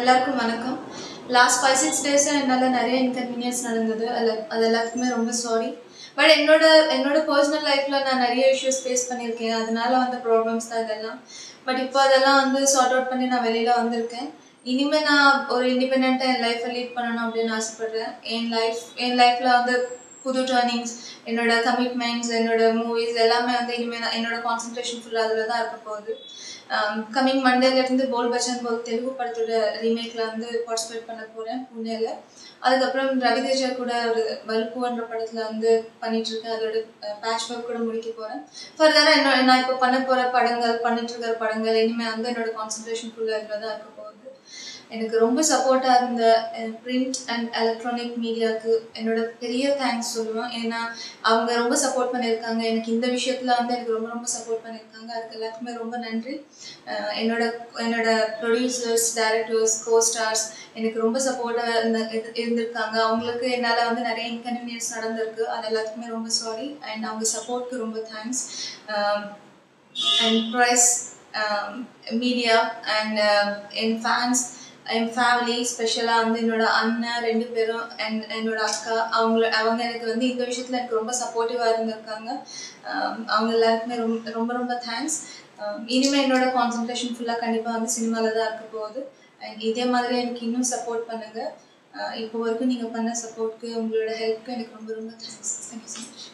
எல்லாருக்கும் வணக்கம். Last five six டேஸாக என்னால் நிறைய இன்கன்வீனியன்ஸ் நடந்தது. அதில் அது எல்லாத்துக்குமே ரொம்ப சாரி பட் என்னோட என்னோட பர்சனல் லைஃப்பில் நான் நிறைய இஷ்யூஸ் ஃபேஸ் பண்ணியிருக்கேன். அதனால வந்த ப்ராப்ளம்ஸ் தான் இதெல்லாம். பட் இப்போ அதெல்லாம் வந்து சார்ட் அவுட் பண்ணி நான் வெளியில் வந்திருக்கேன். இனிமேல் நான் ஒரு இண்டிபெண்ட்டாக என் லைஃப்பை லீட் பண்ணணும் அப்படின்னு ஆசைப்பட்றேன். என் லைஃப் என் லைஃப்பில் வந்து புது டேர்னிங்ஸ் என்னோட கமிட்மெண்ட்ஸ் என்னோட மூவிஸ் எல்லாமே வந்து இனிமேல் நான் என்னோட கான்சன்ட்ரேஷன் ஃபுல்லாக அதில் தான் இருக்க போகுது. கம்மிங் மண்டேலேருந்து போல் பச்சன் போல் தெலுங்கு படத்தோட ரீமேக்கில் வந்து பார்ட்டிசிபேட் பண்ண போகிறேன் புனேல. அதுக்கப்புறம் ரவிதேஜா கூட ஒரு வலுப்புன்ற படத்தில் வந்து பண்ணிட்டு இருக்கேன் அதோட பேட்ச் ஒர்க் கூட முடிக்க போகிறேன் ஃபர்தராக என்னோட நான் இப்போ பண்ண போகிற படங்கள் பண்ணிட்டு இருக்கிற படங்கள் இனிமேல் வந்து என்னோட கான்சன்ட்ரேஷன் ஃபுல்லாக இதில் தான் இருக்க போகுது. எனக்கு ரொம்ப சப்போர்ட்டாக இருந்த பிரிண்ட் அண்ட் எலக்ட்ரானிக் மீடியாவுக்கு என்னோட பெரிய தேங்க்ஸ் சொல்லுவேன். ஏன்னா அவங்க ரொம்ப சப்போர்ட் பண்ணியிருக்காங்க. எனக்கு இந்த விஷயத்தில் வந்து எனக்கு ரொம்ப ரொம்ப சப்போர்ட் பண்ணியிருக்காங்க. அதுக்கு எல்லாத்துக்குமே ரொம்ப நன்றி. என்னோட என்னோட ப்ரொடியூசர்ஸ் டேரக்டர்ஸ் கோ ஸ்டார்ஸ் எனக்கு ரொம்ப சப்போர்ட்டாக இருந்த இரு- இருந்திருக்காங்க. அவங்களுக்கு என்னால் வந்து நிறைய இன்கன்வீனியன்ஸ் நடந்திருக்கு. அது எல்லாத்துக்குமே ரொம்ப சாரி அண்ட் அவங்க சப்போர்ட்க்கு ரொம்ப thanks and prize media and N fans என் ஃபேமிலி ஸ்பெஷலாக வந்து என்னோட அண்ணன் ரெண்டு பேரும் அண்ட் என்னோட அக்கா அவங்கள அவங்க எனக்கு வந்து இந்த விஷயத்தில் எனக்கு ரொம்ப சப்போர்ட்டிவாக இருந்திருக்காங்க. அவங்க எல்லாருக்குமே ரொம்ப ரொம்ப ரொம்ப தேங்க்ஸ் இனிமேல் என்னோட கான்சன்ட்ரேஷன் ஃபுல்லாக கண்டிப்பாக வந்து சினிமாவில் தான் இருக்க போகுது. அண்ட் இதே மாதிரி எனக்கு இன்னும் சப்போர்ட் பண்ணுங்கள் இப்போ வரைக்கும் நீங்கள் பண்ண சப்போர்ட்க்கு உங்களோட ஹெல்ப்க்கு எனக்கு ரொம்ப ரொம்ப தேங்க்ஸ் தேங்க்யூ ஸோ மச்